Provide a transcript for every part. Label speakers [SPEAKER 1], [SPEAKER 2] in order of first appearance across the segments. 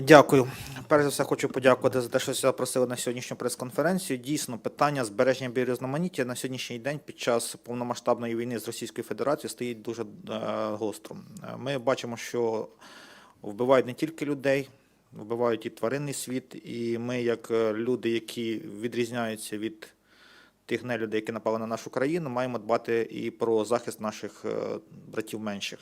[SPEAKER 1] Дякую. Перш за все, хочу подякувати за те, що запросили на сьогоднішню прес-конференцію. Дійсно, питання збереження біорізноманіття на сьогоднішній день під час повномасштабної війни з Російською Федерацією стоїть дуже е, гостро. Ми бачимо, що вбивають не тільки людей, вбивають і тваринний світ. І ми, як е, люди, які відрізняються від тих нелюдей, які напали на нашу країну, маємо дбати і про захист наших е, братів менших.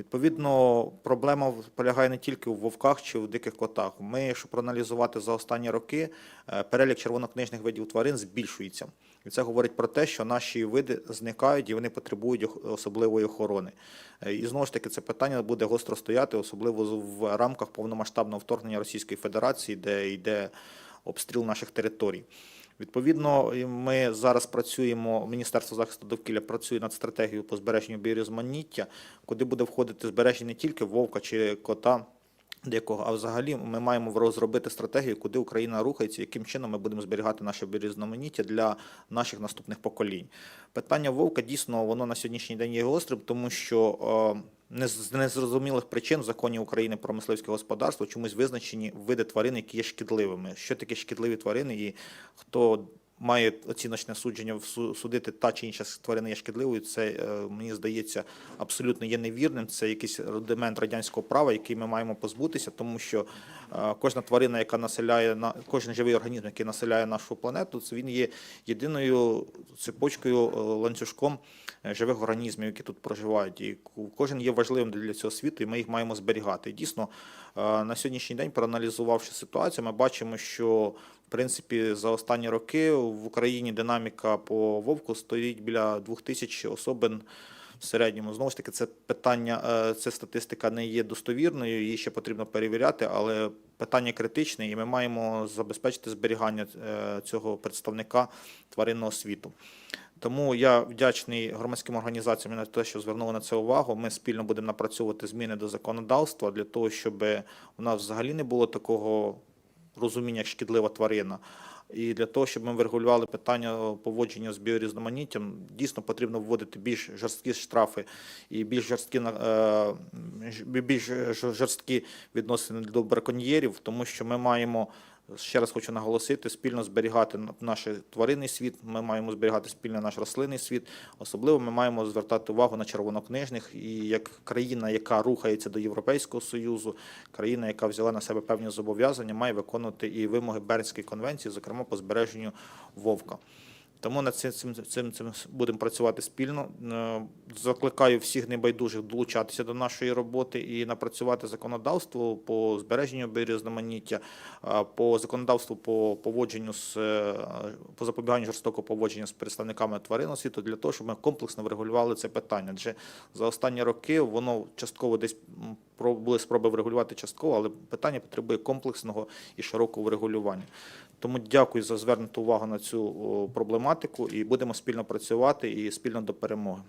[SPEAKER 1] Відповідно, проблема полягає не тільки в вовках чи в диких котах. Ми, якщо проаналізувати за останні роки, е, перелік червонокнижних видів тварин збільшується. І це говорить про те, що наші види зникають і вони потребують особливої охорони. Е, І знову ж таки, це питання буде гостро стояти, особливо в рамках повномасштабного вторгнення Російської Федерації, де йде обстріл наших територій. Відповідно, ми зараз працюємо. Міністерство захисту довкілля працює над стратегією по збереженню біорізноманіття, куди буде входити збереження не тільки вовка чи кота. Дикого, а взагалі ми маємо розробити стратегію, куди Україна рухається, яким чином ми будемо зберігати наше біорізноманіття для наших наступних поколінь. Питання вовка дійсно воно на сьогоднішній день є гострим, тому що е, з незрозумілих причин в законі України про мисливське господарство чомусь визначені види тварин, які є шкідливими. Що таке шкідливі тварини, і хто має оціночне судження судити та чи інша тварина є шкідливою, це е, мені здається абсолютно є невірним. Це якийсь рудимент радянського права, який ми маємо позбутися, тому що е, кожна тварина, яка населяє на кожен живий організм, який населяє нашу планету, це він є єдиною цепочкою е, ланцюжком живих організмів, які тут проживають. І кожен є важливим для цього світу, і ми їх маємо зберігати. Дійсно, на сьогоднішній день, проаналізувавши ситуацію, ми бачимо, що принципі за останні роки в Україні динаміка по вовку стоїть біля 2000 особин. В середньому знову ж таки, це питання, е, це статистика не є достовірною, її ще потрібно перевіряти, але питання критичне, і ми маємо забезпечити зберігання е, цього представника тваринного світу. Тому я вдячний громадським організаціям на те, що звернули на це увагу. Ми спільно будемо напрацьовувати зміни до законодавства для того, щоб у нас взагалі не було такого розуміння, як шкідлива тварина. І для того, щоб ми врегулювали питання поводження з біорізноманіттям, дійсно потрібно вводити більш жорсткі штрафи і більш жорсткі е, більш жорсткі відносини до браконьєрів, тому що ми маємо. Ще раз хочу наголосити, спільно зберігати наш тваринний світ, ми маємо зберігати спільно наш рослинний світ. Особливо ми маємо звертати увагу на червонокнижних і як країна, яка рухається до Європейського Союзу, країна, яка взяла на себе певні зобов'язання, має виконувати і вимоги Бернської конвенції, зокрема по збереженню вовка. Тому над цим, цим, цим, будемо працювати спільно. Е, Закликаю всіх небайдужих долучатися до нашої роботи і напрацювати законодавство по збереженню біорізноманіття, по законодавству по поводженню з е, по запобіганню жорстокого поводження з представниками тваринного світу для того, щоб ми комплексно врегулювали це питання. Адже за останні роки воно частково десь м, про- були спроби врегулювати частково, але питання потребує комплексного і широкого врегулювання. Тому дякую за звернуту увагу на цю проблематику і будемо спільно працювати і спільно до перемоги.